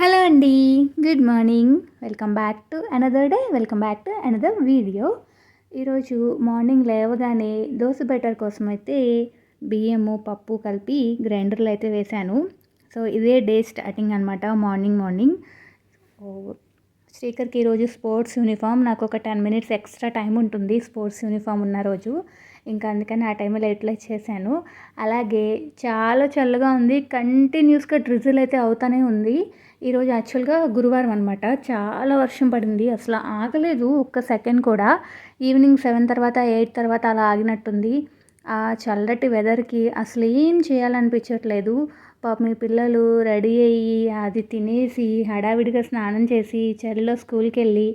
Hello అండి. Good morning. Welcome back to another day. Welcome back to another video. ఈరోజు morning లేవగానే dosa better కోసం అయితే బియ్యము పప్పు కలిపి గ్రైండర్లో అయితే వేశాను. సో ఇదే డే స్టార్టింగ్ అనమాట మార్నింగ్ మార్నింగ్. శ్రీకర్కి ఈరోజు స్పోర్ట్స్ యూనిఫామ్. నాకు ఒక టెన్ మినిట్స్ ఎక్స్ట్రా టైం ఉంటుంది స్పోర్ట్స్ యూనిఫామ్ ఉన్న రోజు. ఇంకా అందుకని ఆ టైంలో ఎట్లా చేశాను అలాగే చాలా చల్లగా ఉంది. కంటిన్యూస్గా డ్రిజిల్ అయితే అవుతానే ఉంది. ఈరోజు యాక్చువల్గా గురువారం అనమాట చాలా వర్షం పడింది. అసలు ఆగలేదు ఒక్క సెకండ్ కూడా. ఈవినింగ్ సెవెన్ తర్వాత ఎయిట్ తర్వాత అలా ఆగినట్టుంది. ఆ చల్లటి వెదర్కి అసలు ఏం చేయాలనిపించట్లేదు. పాప మీ పిల్లలు రెడీ అయ్యి అది తినేసి హడావిడిగా స్నానం చేసి చలిలో స్కూల్కి వెళ్ళి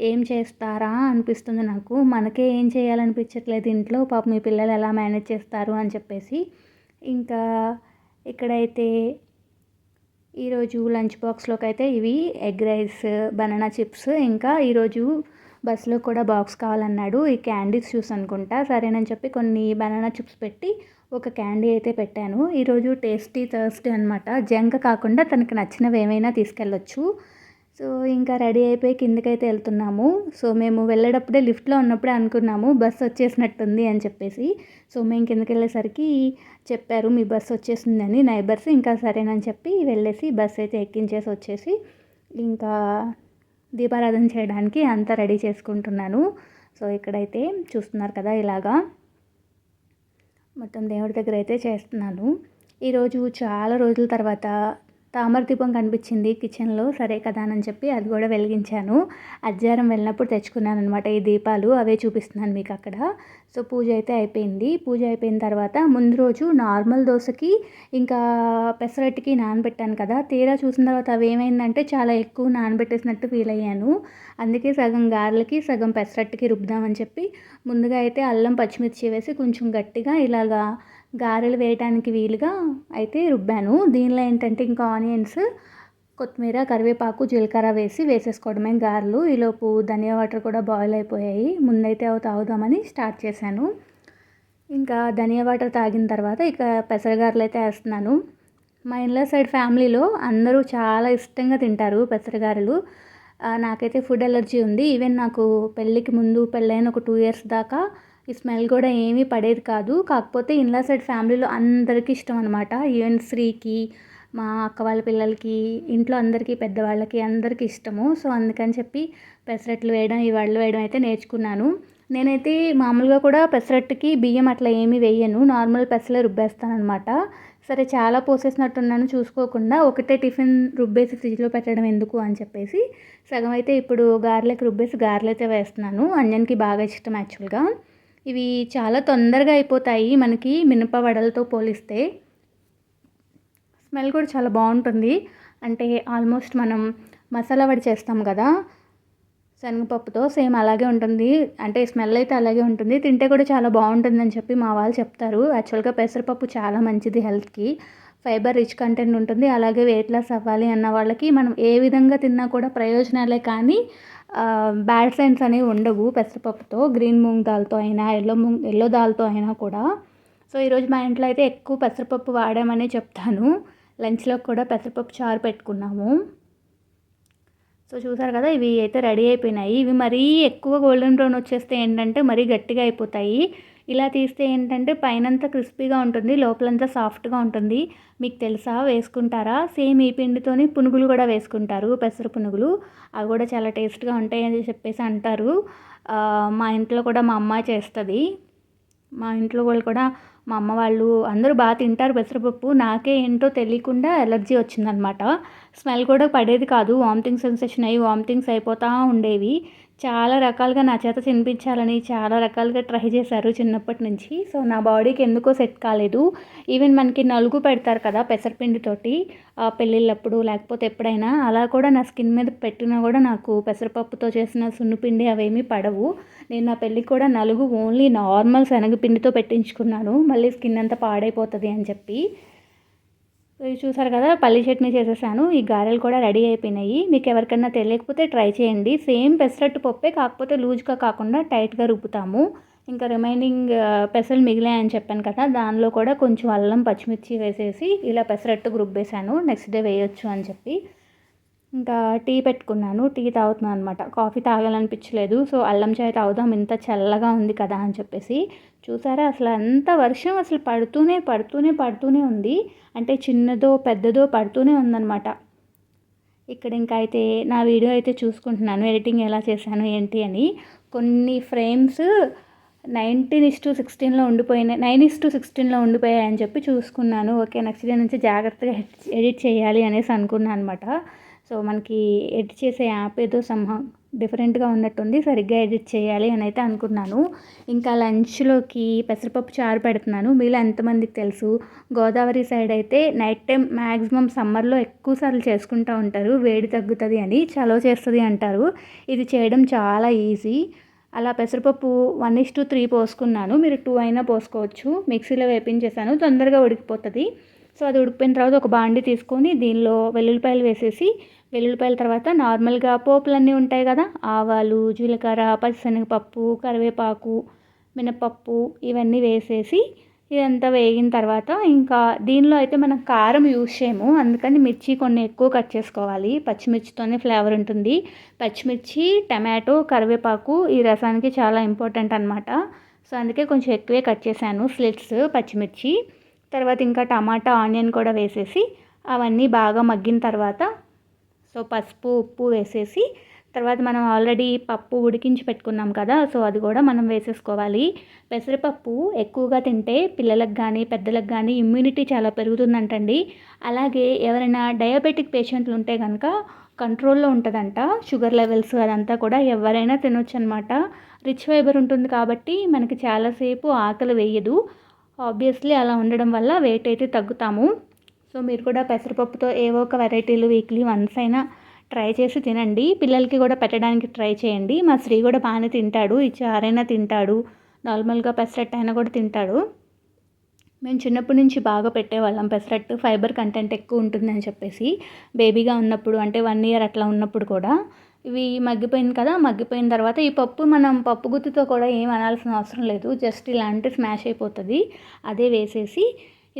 ఏం చేస్తారా అనిపిస్తుంది నాకు. మనకే ఏం చేయాలనిపించట్లేదు ఇంట్లో. పాప మీ పిల్లలు ఎలా మేనేజ్ చేస్తారు అని చెప్పేసి. ఇంకా ఇక్కడైతే ఈరోజు లంచ్ బాక్స్లోకి అయితే ఇవి ఎగ్ రైస్ బనానా చిప్స్ ఇంకా ఈరోజు బస్సులో కూడా బాక్స్ కావాలన్నాడు. ఈ క్యాండీస్ చూసి అనుకుంటా. సరేనని చెప్పి కొన్ని బనానా చిప్స్ పెట్టి ఒక క్యాండీ అయితే పెట్టాను. ఈరోజు టేస్టీ థర్స్డే అనమాట జంక్ కాకుండా తనకు నచ్చినవి ఏమైనా తీసుకెళ్ళొచ్చు. సో ఇంకా రెడీ అయిపోయి కిందకైతే వెళ్తున్నాము. సో మేము వెళ్ళేటప్పుడే లిఫ్ట్లో ఉన్నప్పుడే అనుకున్నాము బస్సు వచ్చేసినట్టుంది అని చెప్పేసి. సో మేము కిందకి వెళ్ళేసరికి చెప్పారు మీ బస్సు వచ్చేసిందని నైబర్స్ ఇంకా సరేనని చెప్పి వెళ్ళేసి బస్ అయితే ఎక్కించేసి వచ్చేసి ఇంకా దీపారాధన చేయడానికి అంతా రెడీ చేసుకుంటున్నాను. సో ఇక్కడైతే చూస్తున్నారు కదా ఇలాగా మొత్తం దేవుడి దగ్గర అయితే చేస్తున్నాను. ఈరోజు చాలా రోజుల తర్వాత తామర దీపం కనిపించింది కిచెన్లో సరే కదా అని చెప్పి అది కూడా వెలిగించాను. అజ్జారం వెళ్ళినప్పుడు తెచ్చుకున్నాను అనమాట ఈ దీపాలు అవే చూపిస్తున్నాను మీకు అక్కడ. సో పూజ అయితే అయిపోయింది. పూజ అయిపోయిన తర్వాత ముందు రోజు నార్మల్ దోశకి ఇంకా పెసరట్టుకి నానబెట్టాను కదా. తీరా చూసిన తర్వాత అవి ఏమైందంటే చాలా ఎక్కువ నానబెట్టేసినట్టు ఫీల్ అయ్యాను. అందుకే సగం గారెలకి సగం పెసరట్టుకి రుబ్బుదామని చెప్పి ముందుగా అయితే అల్లం పచ్చిమిర్చి వేసి కొంచెం గట్టిగా ఇలాగా గారెలు వేయటానికి వీలుగా అయితే రుబ్బాను. దీనిలో ఏంటంటే ఇంకా ఆనియన్స్ కొత్తిమీర కరివేపాకు జీలకర్ర వేసి వేసేసుకోవడమే. గారెలు ఈలోపు ధనియా వాటర్ కూడా బాయిల్ అయిపోయాయి. ముందైతే అవి తాగుదామని స్టార్ట్ చేశాను. ఇంకా ధనియా వాటర్ తాగిన తర్వాత ఇక పెసరగారలు అయితే వేస్తున్నాను. మా ఇంట్లో సైడ్ ఫ్యామిలీలో అందరూ చాలా ఇష్టంగా తింటారు పెసరగారలు నాకైతే ఫుడ్ ఎలర్జీ ఉంది. ఈవెన్ నాకు పెళ్ళికి ముందు పెళ్ళైన ఒక టూ ఇయర్స్ దాకా ఈ స్మెల్ కూడా ఏమీ పడేది కాదు. కాకపోతే ఇన్లా సైడ్ ఫ్యామిలీలో అందరికీ ఇష్టం అనమాట ఈవెన్ శ్రీకి మా అక్క వాళ్ళ పిల్లలకి ఇంట్లో అందరికీ పెద్దవాళ్ళకి అందరికీ ఇష్టము. సో అందుకని చెప్పి పెసరట్లు వేయడం ఈ వడలు వేయడం అయితే నేర్చుకున్నాను. నేనైతే మామూలుగా కూడా పెసరట్టుకి బియ్యం అట్లా ఏమీ వేయను. నార్మల్ పెసలే రుబ్బేస్తాను అనమాట సరే చాలా పోసేసినట్టున్నాను చూసుకోకుండా. ఒకటే టిఫిన్ రుబ్బేసి ఫ్రిడ్జ్లో పెట్టడం ఎందుకు అని చెప్పేసి సగం అయితే ఇప్పుడు గార్లెక్ రుబ్బేసి గార్లు అయితే వేస్తున్నాను. అంజన్కి బాగా ఇష్టం యాక్చువల్గా. ఇవి చాలా తొందరగా అయిపోతాయి మనకి మినప వడలతో పోలిస్తే. స్మెల్ కూడా చాలా బాగుంటుంది. అంటే ఆల్మోస్ట్ మనం మసాలా వడి చేస్తాం కదా శనగపప్పుతో సేమ్ అలాగే ఉంటుంది. అంటే స్మెల్ అయితే అలాగే ఉంటుంది. తింటే కూడా చాలా బాగుంటుందని చెప్పి మా వాళ్ళు చెప్తారు. యాక్చువల్గా పెసరపప్పు చాలా మంచిది హెల్త్కి. ఫైబర్ రిచ్ కంటెంట్ ఉంటుంది. అలాగే వెయిట్ లాస్ అవ్వాలి అన్న వాళ్ళకి మనం ఏ విధంగా తిన్నా కూడా ప్రయోజనాలే కానీ బ్యాడ్ సైన్స్ అనేవి ఉండవు పెసరపప్పుతో గ్రీన్ మూంగ్ దాల్తో అయినా ఎల్లో మూంగ్ ఎల్లో దాల్తో అయినా కూడా. సో ఈరోజు మా ఇంట్లో అయితే ఎక్కువ పెసరపప్పు వాడామని చెప్తాను. లంచ్లో కూడా పెసరపప్పు చారు పెట్టుకున్నాము. సో చూసారు కదా ఇవి అయితే రెడీ అయిపోయినాయి. ఇవి మరీ ఎక్కువ గోల్డెన్ బ్రౌన్ వచ్చేస్తే ఏంటంటే మరీ గట్టిగా అయిపోతాయి. ఇలా తీస్తే ఏంటంటే పైనంతా క్రిస్పీగా ఉంటుంది లోపలంతా సాఫ్ట్గా ఉంటుంది. మీకు తెలుసా? వేసుకుంటారా? సేమ్ ఈ పిండితోని పునుగులు కూడా వేసుకుంటారు పెసర పునుగులు. అవి కూడా చాలా టేస్ట్గా ఉంటాయి అని చెప్పేసి అంటారు. మా ఇంట్లో కూడా మా అమ్మ చేస్తుంది. మా ఇంట్లో వాళ్ళు కూడా మా అమ్మ వాళ్ళు అందరూ బాగా తింటారు పెసరపప్పు. నాకే ఏంటో తెలియకుండా ఎలర్జీ వచ్చిందనమాట. స్మెల్ కూడా పడేది కాదు. వామిటింగ్ సెన్సేషన్ అయ్యి వామిటింగ్స్ అయిపోతూ ఉండేవి. చాలా రకాలుగా నా చేత తినిపించాలని చాలా రకాలుగా ట్రై చేశారు చిన్నప్పటి నుంచి. సో నా బాడీకి ఎందుకో సెట్ కాలేదు. ఈవెన్ మనకి నలుగు పెడతారు కదా పెసరపిండితోటి పెళ్ళిళ్ళప్పుడు లేకపోతే ఎప్పుడైనా అలా కూడా నా స్కిన్ మీద పెట్టినా కూడా నాకు పెసరపప్పుతో చేసిన సున్నుపిండి అవేమీ పడవు. నేను నా పెళ్ళికి కూడా నలుగు ఓన్లీ నార్మల్ శనగపిండితో పెట్టించుకున్నాను. మళ్ళీ స్కిన్ అంతా పాడైపోతుంది అని చెప్పి. ఇది చూసారు కదా పల్లి చట్నీ చేసేసాను. ఈ గారెలు కూడా రెడీ అయిపోయినాయి. మీకు ఎవరికైనా తెలియకపోతే ట్రై చేయండి. సేమ్ పెసరట్టు పప్పే కాకపోతే లూజ్గా కాకుండా టైట్గా రుబ్బుతాము. ఇంకా రిమైనింగ్ పెసలు మిగిలాయని చెప్పాను కదా దానిలో కూడా కొంచెం అల్లం పచ్చిమిర్చి వేసేసి ఇలా పెసరట్టు రుబ్బేశాను. నెక్స్ట్ డే వేయొచ్చు అని చెప్పి. ఇంకా టీ పెట్టుకున్నాను. టీ తాగుతున్నాను అనమాట కాఫీ తాగాలనిపించలేదు. సో అల్లం చాయ్ తాగుదాం. ఇంత చల్లగా ఉంది కదా అని చెప్పేసి. చూసారా? అసలు అంత వర్షం అసలు పడుతూనే పడుతూనే పడుతూనే ఉంది. అంటే చిన్నదో పెద్దదో పడుతూనే ఉందన్నమాట. ఇక్కడ ఇంకా అయితే నా వీడియో అయితే చూసుకుంటున్నాను. ఎడిటింగ్ ఎలా చేశాను ఏంటి అని. కొన్ని ఫ్రేమ్స్ నైన్టీన్ ఇస్ టు సిక్స్టీన్లో ఉండిపోయినాయి. నైన్ ఇస్ టు సిక్స్టీన్లో ఉండిపోయాయి అని చెప్పి చూసుకున్నాను. ఓకే నెక్స్ట్ డే నుంచి జాగ్రత్తగా ఎడిట్ చేయాలి అనేసి అనుకున్నాను అనమాట సో మనకి ఎడిట్ చేసే యాప్ ఏదో సంహ డిఫరెంట్గా ఉన్నట్టుంది సరిగ్గా ఎడిట్ చేయాలి అని అయితే అనుకున్నాను. ఇంకా లంచ్లోకి పెసరపప్పు చారు పెడుతున్నాను. మీలో ఎంతమందికి తెలుసు? గోదావరి సైడ్ అయితే నైట్ టైం మ్యాక్సిమం సమ్మర్లో ఎక్కువ సార్లు చేసుకుంటూ ఉంటారు. వేడి తగ్గుతుంది అని చలో చేస్తుంది అంటారు. ఇది చేయడం చాలా ఈజీ. అలా పెసరపప్పు వన్ ఇస్ టూ త్రీ పోసుకున్నాను. మీరు టూ అయినా పోసుకోవచ్చు. మిక్సీలో వేపించేసాను. తొందరగా ఉడికిపోతుంది. సో అది ఉడికిపోయిన తర్వాత ఒక బాండి తీసుకొని దీనిలో వెల్లుల్లిపాయలు వేసేసి వెల్లుల్లిపాయల తర్వాత నార్మల్గా పోపులన్నీ ఉంటాయి కదా ఆవాలు జీలకర్ర పచ్చిశనగపప్పు కరివేపాకు మినపప్పు ఇవన్నీ వేసేసి ఇదంతా వేగిన తర్వాత ఇంకా దీనిలో అయితే మనం కారం యూజ్ చేయము. అందుకని మిర్చి కొన్ని ఎక్కువ కట్ చేసుకోవాలి. పచ్చిమిర్చితోనే ఫ్లేవర్ ఉంటుంది. పచ్చిమిర్చి టమాటో కరివేపాకు ఈ రసానికి చాలా ఇంపార్టెంట్ అనమాట సో అందుకే కొంచెం ఎక్కువే కట్ చేశాను. స్లిట్స్ పచ్చిమిర్చి తర్వాత ఇంకా టమాటా ఆనియన్ కూడా వేసేసి అవన్నీ బాగా మగ్గిన తర్వాత సో పసుపు ఉప్పు వేసేసి తర్వాత మనం ఆల్రెడీ పప్పు ఉడికించి పెట్టుకున్నాం కదా సో అది కూడా మనం వేసేసుకోవాలి. పెసరపప్పు ఎక్కువగా తింటే పిల్లలకు కానీ పెద్దలకు కానీ ఇమ్యూనిటీ చాలా పెరుగుతుందంటండి. అలాగే ఎవరైనా డయాబెటిక్ పేషెంట్లు ఉంటే కనుక కంట్రోల్లో ఉంటుందంట. షుగర్ లెవెల్స్ అదంతా కూడా ఎవరైనా తినొచ్చు అనమాట రిచ్ ఫైబర్ ఉంటుంది కాబట్టి మనకి చాలాసేపు ఆకలి వేయదు. ఆబ్వియస్లీ అలా ఉండడం వల్ల వెయిట్ అయితే తగ్గుతాము. సో మీరు కూడా పెసరపప్పుతో ఏవో ఒక వెరైటీలు వీక్లీ వన్స్ అయినా ట్రై చేసి తినండి. పిల్లలకి కూడా పెట్టడానికి ట్రై చేయండి. మా శ్రీ కూడా బాగానే తింటాడు. ఈ చారైనా తింటాడు. నార్మల్గా పెసరట్టు అయినా కూడా తింటాడు. మేము చిన్నప్పటి నుంచి బాగా పెట్టేవాళ్ళం. పెసరట్టు ఫైబర్ కంటెంట్ ఎక్కువ ఉంటుందని చెప్పేసి. బేబీగా ఉన్నప్పుడు అంటే వన్ ఇయర్ అట్లా ఉన్నప్పుడు కూడా. ఇవి మగ్గిపోయింది కదా మగ్గిపోయిన తర్వాత ఈ పప్పు మనం పప్పు గుత్తితో కూడా ఏం అనాల్సిన అవసరం లేదు. జస్ట్ ఇలాంటి స్మాష్ అయిపోతుంది. అదే వేసేసి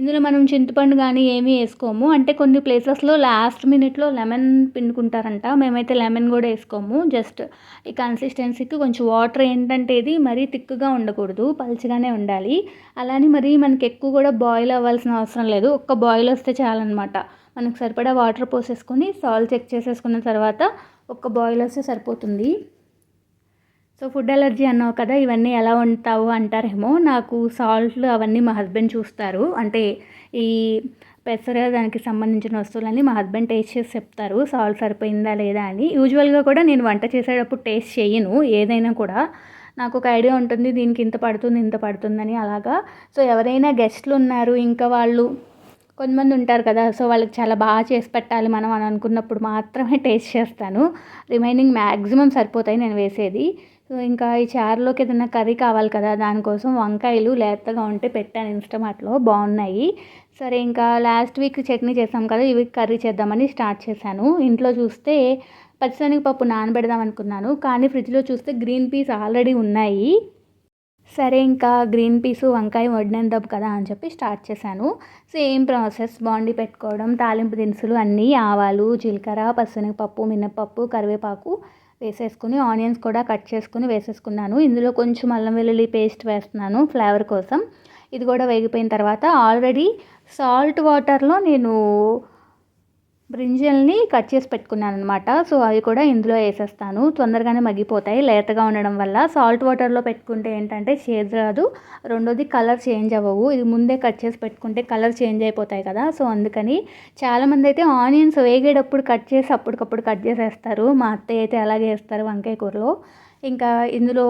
ఇందులో మనం చింతపండు కానీ ఏమీ వేసుకోము. అంటే కొన్ని ప్లేసెస్లో లాస్ట్ మినిట్లో లెమన్ పిండుకుంటారంట. మేమైతే లెమన్ కూడా వేసుకోము. జస్ట్ ఈ కన్సిస్టెన్సీకి కొంచెం వాటర్ ఏంటంటే ఇది మరీ థిక్గా ఉండకూడదు. పలుచగానే ఉండాలి. అలానే మరి మనకి ఎక్కువ కూడా బాయిల్ అవ్వాల్సిన అవసరం లేదు. ఒక్క బాయిల్ వస్తే చాలన్నమాట మనకు సరిపడా వాటర్ పోసేసుకొని సాల్ట్ చెక్ చేసేసుకున్న తర్వాత ఒక్క బాయిల్ వస్తే సరిపోతుంది. సో ఫుడ్ అలర్జీ అన్నావు కదా ఇవన్నీ ఎలా వండుతావు అంటారేమో. నాకు సాల్ట్లు అవన్నీ మా హస్బెండ్ చూస్తారు. అంటే ఈ పెసర దానికి సంబంధించిన వస్తువులన్నీ మా హస్బెండ్ టేస్ట్ చేసి చెప్తారు. సాల్ట్ సరిపోయిందా లేదా అని. యూజువల్గా కూడా నేను వంట చేసేటప్పుడు టేస్ట్ చేయను. ఏదైనా కూడా నాకు ఒక ఐడియా ఉంటుంది దీనికి ఇంత పడుతుంది ఇంత పడుతుందని అలాగా. సో ఎవరైనా గెస్ట్లు ఉన్నారు ఇంకా వాళ్ళు కొంతమంది ఉంటారు కదా సో వాళ్ళకి చాలా బాగా చేసి పెట్టాలి మనం అని అనుకున్నప్పుడు మాత్రమే టేస్ట్ చేస్తాను. రిమైనింగ్ మ్యాక్సిమం సరిపోతాయి నేను వేసేది. సో ఇంకా ఈ చారులోకి ఏదైనా కర్రీ కావాలి కదా దానికోసం వంకాయలు లేతగా ఉంటే పెట్టాను ఇన్స్టమాట్లో బాగున్నాయి. సరే ఇంకా లాస్ట్ వీక్ చట్నీ చేసాం కదా ఈ వీక్ కర్రీ చేద్దామని స్టార్ట్ చేశాను. ఇంట్లో చూస్తే పచ్చిశనగపప్పు నానబెడదాం అనుకున్నాను కానీ ఫ్రిడ్జ్లో చూస్తే గ్రీన్ పీస్ ఆల్రెడీ ఉన్నాయి. సరే ఇంకా గ్రీన్ పీసు వంకాయ వడినందపు కదా అని చెప్పి స్టార్ట్ చేశాను. సేమ్ ప్రాసెస్ బాండి పెట్టుకోవడం తాలింపు దినుసులు అన్నీ ఆవాలు జీలకర్ర పసునగపప్పు మినపప్పు కరివేపాకు వేసేసుకుని ఆనియన్స్ కూడా కట్ చేసుకుని వేసేసుకున్నాను. ఇందులో కొంచెం అల్లం వెల్లుల్లి పేస్ట్ వేస్తున్నాను ఫ్లేవర్ కోసం. ఇది కూడా వేగిపోయిన తర్వాత ఆల్రెడీ సాల్ట్ వాటర్లో నేను బ్రింజల్ని కట్ చేసి పెట్టుకున్నాను అనమాట సో అవి కూడా ఇందులో వేసేస్తాను. తొందరగానే మగ్గిపోతాయి. లేతగా ఉండడం వల్ల సాల్ట్ వాటర్లో పెట్టుకుంటే ఏంటంటే షేడ్ రాదు. రెండోది కలర్ చేంజ్ అవ్వవు. ఇది ముందే కట్ చేసి పెట్టుకుంటే కలర్ చేంజ్ అయిపోతాయి కదా. సో అందుకని చాలామంది అయితే ఆనియన్స్ వేగేటప్పుడు కట్ చేసి అప్పటికప్పుడు కట్ చేసేస్తారు. మా అత్తయ్య అయితే అలాగే వేస్తారు వంకాయ కూరలో. ఇంకా ఇందులో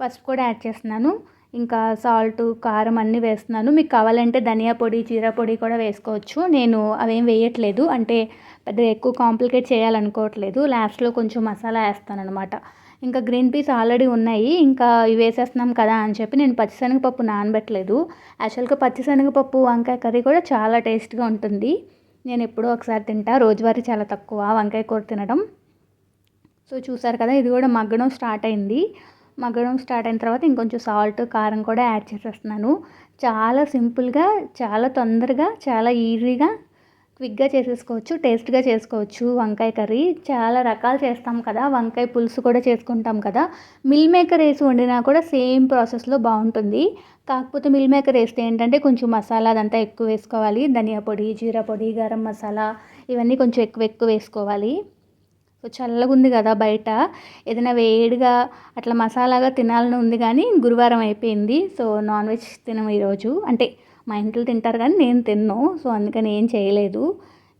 పసుపు కూడా యాడ్ చేస్తున్నాను. ఇంకా సాల్ట్ కారం అన్నీ వేస్తున్నాను. మీకు కావాలంటే ధనియా పొడి జీరా పొడి కూడా వేసుకోవచ్చు. నేను అవేం వేయట్లేదు. అంటే పెద్ద ఎక్కువ కాంప్లికేట్ చేయాలనుకోవట్లేదు. లాస్ట్లో కొంచెం మసాలా వేస్తాను అనమాట ఇంకా గ్రీన్ పీస్ ఆల్రెడీ ఉన్నాయి. ఇంకా ఇవి వేసేస్తున్నాం కదా అని చెప్పి నేను పచ్చిశనగపప్పు నానబెట్టలేదు. యాక్చువల్గా పచ్చిశనగపప్పు వంకాయ కర్రీ కూడా చాలా టేస్ట్గా ఉంటుంది. నేను ఎప్పుడో ఒకసారి తింటా. రోజువారీ చాలా తక్కువ వంకాయ కూర తినడం. సో చూసారు కదా ఇది కూడా మగ్గడం స్టార్ట్ అయింది. మగ్గడం స్టార్ట్ అయిన తర్వాత ఇంకొంచెం సాల్ట్ కారం కూడా యాడ్ చేసేస్తున్నాను. చాలా సింపుల్గా చాలా తొందరగా చాలా ఈజీగా క్విక్గా చేసేసుకోవచ్చు టేస్ట్గా చేసుకోవచ్చు వంకాయ కర్రీ. చాలా రకాలు చేస్తాం కదా వంకాయ పులుసు కూడా చేసుకుంటాం కదా. మిల్ మేకర్ వేసి వండినా కూడా సేమ్ ప్రాసెస్లో బాగుంటుంది. కాకపోతే మిల్ మేకర్ వేస్తే ఏంటంటే కొంచెం మసాలా అదంతా ఎక్కువ వేసుకోవాలి. ధనియా పొడి జీరా పొడి గరం మసాలా ఇవన్నీ కొంచెం ఎక్కువ ఎక్కువ వేసుకోవాలి. సో చల్లగా ఉంది కదా బయట. ఏదైనా వేడిగా అట్లా మసాలాగా తినాలని ఉంది కానీ గురువారం అయిపోయింది. సో నాన్ వెజ్ తినము ఈరోజు. అంటే మా ఇంట్లో తింటారు కానీ నేను తిన్ను. సో అందుకని ఏం చేయలేదు.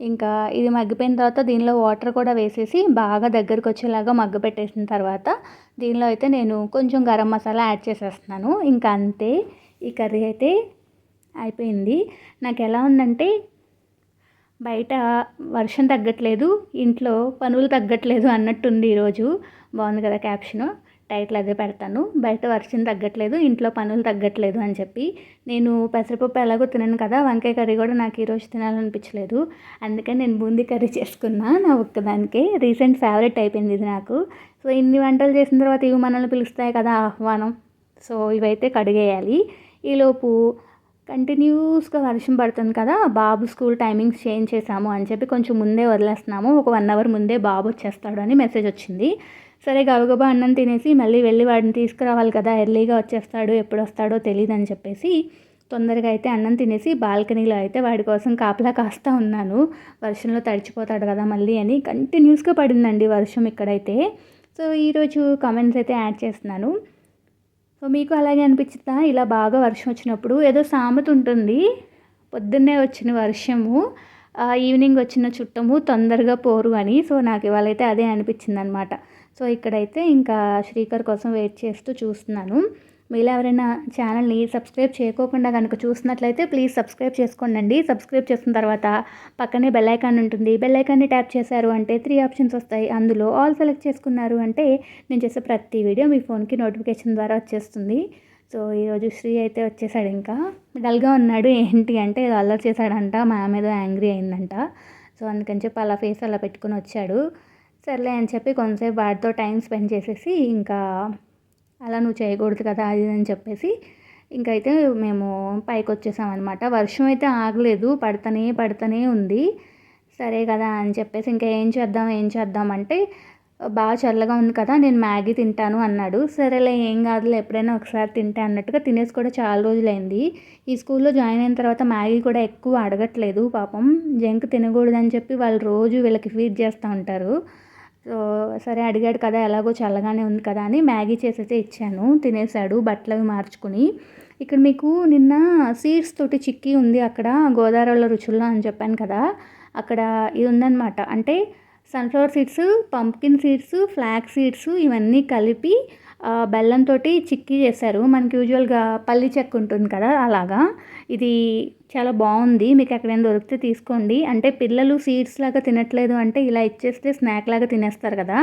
ఇంకా ఇది మగ్గిపోయిన తర్వాత దీనిలో వాటర్ కూడా వేసేసి బాగా దగ్గరకు వచ్చేలాగా మగ్గ పెట్టేసిన తర్వాత దీనిలో అయితే నేను కొంచెం గరం మసాలా యాడ్ చేసేస్తున్నాను. ఇంకా అంతే. ఈ కర్రీ అయితే అయిపోయింది. నాకు ఎలా ఉందంటే బయట వర్షం తగ్గట్లేదు ఇంట్లో పనులు తగ్గట్లేదు అన్నట్టుంది ఈరోజు. బాగుంది కదా క్యాప్షన్. టైటిల్ అదే పెడతాను. బయట వర్షం తగ్గట్లేదు ఇంట్లో పనులు తగ్గట్లేదు అని చెప్పి. నేను పెసరపప్పు ఎలాగో తినను కదా వంకాయ కర్రీ కూడా నాకు ఈరోజు తినాలనిపించలేదు. అందుకని నేను బూందీ కర్రీ చేసుకున్నా నా ఒక్కదానికే. రీసెంట్ ఫేవరెట్ అయిపోయింది ఇది నాకు. సో ఇన్ని వంటలు చేసిన తర్వాత ఇవి మనల్ని పిలుస్తాయి కదా ఆహ్వానం. సో ఇవైతే కడిగేయాలి. ఈలోపు కంటిన్యూస్గా వర్షం పడుతుంది కదా బాబు స్కూల్ టైమింగ్స్ చేంజ్ చేసాము అని చెప్పి కొంచెం ముందే వదిలేస్తున్నాము. ఒక వన్ అవర్ ముందే బాబు వచ్చేస్తాడు అని మెసేజ్ వచ్చింది. సరే గబగబా అన్నం తినేసి మళ్ళీ వెళ్ళి వాడిని తీసుకురావాలి కదా ఎర్లీగా వచ్చేస్తాడు ఎప్పుడు వస్తాడో తెలియదు అని చెప్పేసి తొందరగా అయితే అన్నం తినేసి బాల్కనీలో అయితే వాడి కోసం కాపలా కాస్తా ఉన్నాను. వర్షంలో తడిచిపోతాడు కదా మళ్ళీ అని కంటిన్యూస్గా పడిందండి వర్షం ఇక్కడైతే. సో ఈరోజు కామెంట్స్ అయితే యాడ్ చేస్తున్నాను. సో మీకు అలాగే అనిపించిందా ఇలా బాగా వర్షం వచ్చినప్పుడు ఏదో సామెత ఉంటుంది. పొద్దున్నే వచ్చిన వర్షము ఈవినింగ్ వచ్చిన చుట్టము తొందరగా పోరు అని. సో నాకు ఇవాళైతే అదే అనిపించింది అనమాట సో ఇక్కడైతే ఇంకా శ్రీకర్ కోసం వెయిట్ చేస్తూ చూస్తున్నాను. మీలో ఎవరైనా ఛానల్ని సబ్స్క్రైబ్ చేయకోకుండా కనుక చూసినట్లయితే ప్లీజ్ సబ్స్క్రైబ్ చేసుకోండి సబ్స్క్రైబ్ చేసిన తర్వాత పక్కనే బెల్ ఐకాన్ ఉంటుంది. బెల్ ఐకాన్ని ట్యాప్ చేశారు అంటే త్రీ ఆప్షన్స్ వస్తాయి. అందులో ఆల్ సెలెక్ట్ చేసుకున్నారు అంటే నేను చేసే ప్రతి వీడియో మీ ఫోన్కి నోటిఫికేషన్ ద్వారా వచ్చేస్తుంది. సో ఈరోజు శ్రీ అయితే వచ్చేసాడు ఇంకా. డల్గా ఉన్నాడు. ఏంటి అంటే ఏదో అల్లరి చేశాడంట. మా ఏదో యాంగ్రీ అయిందంట. సో అందుకని చెప్పి అలా ఫేస్ అలా పెట్టుకుని వచ్చాడు. సర్లే అని చెప్పి కొంతసేపు వాడితో టైం స్పెండ్ చేసేసి ఇంకా అలా నువ్వు చేయకూడదు కదా అది అని చెప్పేసి ఇంకైతే మేము పైకి వచ్చేసామన్నమాట వర్షం అయితే ఆగలేదు పడతనే పడతనే ఉంది. సరే కదా అని చెప్పేసి ఇంకా ఏం చేద్దాం ఏం చేద్దాం అంటే బాగా చల్లగా ఉంది కదా నేను మ్యాగీ తింటాను అన్నాడు. సరేలే ఏం కాదులే ఎప్పుడైనా ఒకసారి తింటే అన్నట్టుగా తినేసి కూడా చాలా రోజులైంది. ఈ స్కూల్లో జాయిన్ అయిన తర్వాత మ్యాగీ కూడా ఎక్కువ అడగట్లేదు పాపం. జంక్ తినకూడదని చెప్పి వాళ్ళు రోజు వీళ్ళకి ఫీడ్ చేస్తూ ఉంటారు. సో సరే అడిగాడు కదా ఎలాగో చల్లగానే ఉంది కదా అని మ్యాగీ చేసైతే ఇచ్చాను తినేసాడు బట్టలు అవి మార్చుకుని. ఇక్కడ మీకు నిన్న సీడ్స్ తోటి చిక్కీ ఉంది అక్కడ గోదావరిలో రుచుల్లో అని చెప్పాను కదా అక్కడ ఇది ఉందన్నమాట. అంటే sunflower seeds pumpkin seeds flax seeds ఇవన్నీ కలిపి బెల్లంతో చిక్కీ చేశారు. మనకి యూజువల్గా పల్లి చెక్క ఉంటుంది కదా అలాగా. ఇది చాలా బాగుంది. మీకు ఎక్కడైనా దొరికితే తీసుకోండి. అంటే పిల్లలు సీడ్స్ లాగా తినట్లేదు అంటే ఇలా ఇచ్చేస్తే స్నాక్ లాగా తినేస్తారు కదా.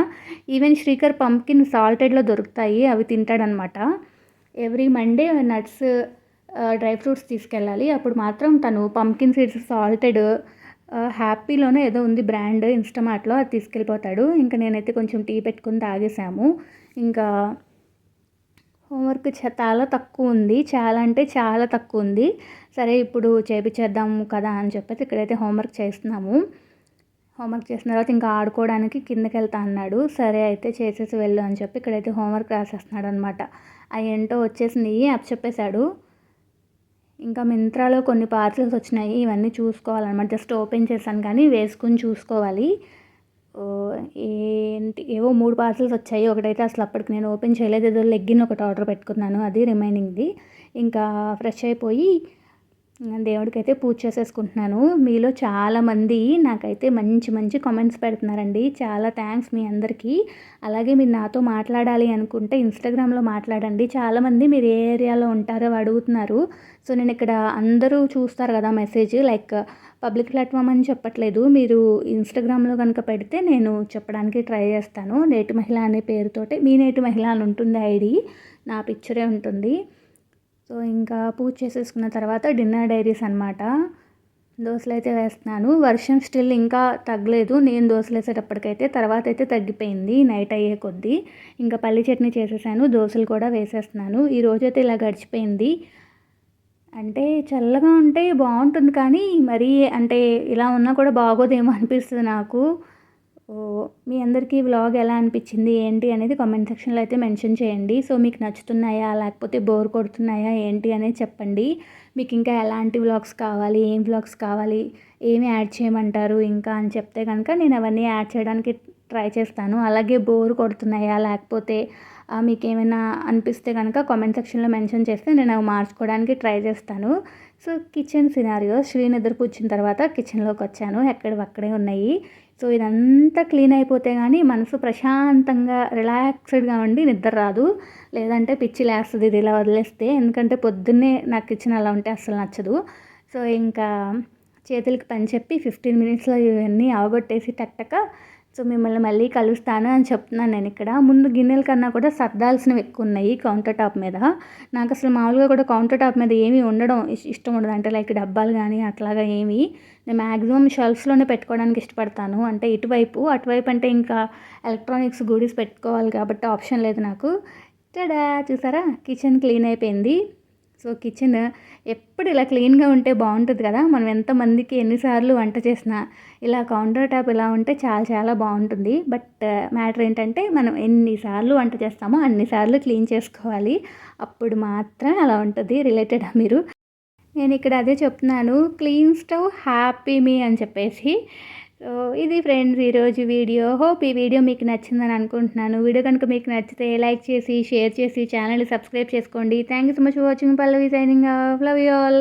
ఈవెన్ శ్రీకర్ పంప్కిన్ సాల్టెడ్లో దొరుకుతాయి. అవి తింటాడనమాట. Every Monday nuts dry fruits తీసుకెళ్ళాలి. అప్పుడు మాత్రం తను పంప్కిన్ సీడ్స్ సాల్టెడ్ హ్యాపీలోనే ఏదో ఉంది బ్రాండ్ ఇన్స్టామార్ట్లో అది తీసుకెళ్ళిపోతాడు. ఇంకా నేనైతే కొంచెం టీ పెట్టుకుని తాగేసాము ఇంకా హోంవర్క్ చాలా తక్కువ ఉంది. చాలా అంటే చాలా తక్కువ ఉంది. సరే ఇప్పుడు చేపించేద్దాము కదా అని చెప్పేసి ఇక్కడైతే హోంవర్క్ చేస్తున్నాము. హోంవర్క్ చేసిన తర్వాత ఇంకా ఆడుకోవడానికి కిందకి వెళ్తా అన్నాడు. సరే అయితే చేసేసి వెళ్ళు అని చెప్పి ఇక్కడైతే హోంవర్క్ రాసేస్తున్నాడు అనమాట అవి ఏంటో వచ్చేసింది అప్ చెప్పేశాడు. ఇంకా మింత్రాలో కొన్ని పార్సల్స్ వచ్చినాయి ఇవన్నీ చూసుకోవాలన్నమాట. జస్ట్ ఓపెన్ చేశాను కానీ వేసుకుని చూసుకోవాలి. ఏంటి? ఏవో మూడు పార్సల్స్ వచ్చాయి. ఒకటైతే అసలు అప్పటికి నేను ఓపెన్ చేయలేదు. ఏదో లెగ్గిన్ ఒకటి ఆర్డర్ పెట్టుకున్నాను. అది రిమైనింగ్ది. ఇంకా ఫ్రెష్ అయిపోయి దేవుడికైతే పూజ చేసేసుకుంటున్నాను. మీలో చాలామంది నాకైతే మంచి మంచి కామెంట్స్ పెడుతున్నారండి. చాలా థ్యాంక్స్ మీ అందరికీ. అలాగే మీరు నాతో మాట్లాడాలి అనుకుంటే ఇన్స్టాగ్రామ్లో మాట్లాడండి. చాలామంది మీరు ఏ ఏరియాలో ఉంటారో అడుగుతున్నారు. సో నేను ఇక్కడ అందరూ చూస్తారు కదా మెసేజ్ లైక్ పబ్లిక్ ప్లాట్ఫామ్ అని చెప్పట్లేదు. మీరు ఇన్స్టాగ్రామ్లో కనుక పెడితే నేను చెప్పడానికి ట్రై చేస్తాను. నేటి మహిళ అనే పేరుతోటే మీ నేటి మహిళ అని ఉంటుంది ఐడి. నా పిక్చరే ఉంటుంది. సో ఇంకా పూజ చేసేసుకున్న తర్వాత డిన్నర్ డైరీస్ అనమాట దోశలు అయితే వేస్తున్నాను. వర్షం స్టిల్ ఇంకా తగ్గలేదు. నేను దోశలు వేసేటప్పటికైతే తర్వాత అయితే తగ్గిపోయింది. నైట్ అయ్యే కొద్దీ ఇంకా పల్లి చట్నీ చేసేసాను. దోశలు కూడా వేసేస్తున్నాను. ఈ రోజైతే ఇలా గడిచిపోయింది. అంటే చల్లగా ఉంటే బాగుంటుంది కానీ మరీ అంటే ఇలా ఉన్నా కూడా బాగోదేమో అనిపిస్తుంది నాకు. మీ అందరికీ వ్లాగ్ ఎలా అనిపించింది ఏంటి అనేది కామెంట్ సెక్షన్లో అయితే మెన్షన్ చేయండి. సో మీకు నచ్చుతున్నాయా లేకపోతే బోర్ కొడుతున్నాయా ఏంటి అనేది చెప్పండి. మీకు ఇంకా ఎలాంటి వ్లాగ్స్ కావాలి ఏం వ్లాగ్స్ కావాలి ఏమి యాడ్ చేయమంటారు ఇంకా అని చెప్తే కనుక నేను అవన్నీ యాడ్ చేయడానికి ట్రై చేస్తాను. అలాగే బోర్ కొడుతున్నాయా లేకపోతే మీకు ఏమైనా అనిపిస్తే కనుక కామెంట్ సెక్షన్లో మెన్షన్ చేస్తే నేను అవి మార్చుకోవడానికి ట్రై చేస్తాను. సో కిచెన్ సినారియో శ్రీ నిద్ర కూర్చున్న తర్వాత కిచెన్లోకి వచ్చాను. ఎక్కడ అక్కడే ఉన్నాయి. సో ఇదంతా క్లీన్ అయిపోతే కానీ మనసు ప్రశాంతంగా రిలాక్స్డ్గా ఉండి నిద్ర రాదు. లేదంటే పిచ్చి లేస్తుంది ఇది ఇలా వదిలేస్తే. ఎందుకంటే పొద్దున్నే నాకు కిచెన్ అలా ఉంటే అస్సలు నచ్చదు. సో ఇంకా చేతులకి పని చెప్పి ఫిఫ్టీన్ మినిట్స్లో ఇవన్నీ అవగొట్టేసి టక్టక సో మిమ్మల్ని మళ్ళీ కలుస్తాను అని చెప్తున్నాను నేను ఇక్కడ. ముందు గిన్నెల కన్నా కూడా సర్దాల్సినవి ఎక్కువ ఉన్నాయి కౌంటర్ టాప్ మీద. నాకు అసలు మామూలుగా కూడా కౌంటర్ టాప్ మీద ఏమీ ఉండడం ఇష్టం ఉండదు. అంటే లైక్ డబ్బాలు కానీ అట్లాగా ఏమీ. నేను మ్యాక్సిమం షెల్ఫ్స్లోనే పెట్టుకోవడానికి ఇష్టపడతాను. అంటే ఇటువైపు అటువైపు అంటే ఇంకా ఎలక్ట్రానిక్స్ గూడీస్ పెట్టుకోవాలి కాబట్టి ఆప్షన్ లేదు నాకు. టడా చూసారా? కిచెన్ క్లీన్ అయిపోయింది. సో కిచెన్ ఎప్పుడు ఇలా క్లీన్గా ఉంటే బాగుంటుంది కదా? మనం ఎంతమందికి ఎన్నిసార్లు వంట చేసినా ఇలా కౌంటర్ టాప్ ఇలా ఉంటే చాలా చాలా బాగుంటుంది. బట్ మ్యాటర్ ఏంటంటే మనం ఎన్నిసార్లు వంట చేస్తామో అన్నిసార్లు క్లీన్ చేసుకోవాలి. అప్పుడు మాత్రం అలా ఉంటుంది. రిలేటెడ్ మీరు? నేను ఇక్కడ అదే చెప్తున్నాను. క్లీన్ స్టవ్ హ్యాపీ మీ అని చెప్పేసి. సో ఇది ఫ్రెండ్స్ ఈరోజు వీడియో. హోప్ ఈ వీడియో మీకు నచ్చిందని అనుకుంటున్నాను. వీడియో కనుక మీకు నచ్చితే లైక్ చేసి షేర్ చేసి ఛానల్ని సబ్స్క్రైబ్ చేసుకోండి. Thank you so much for watching Pallavi signing off love you all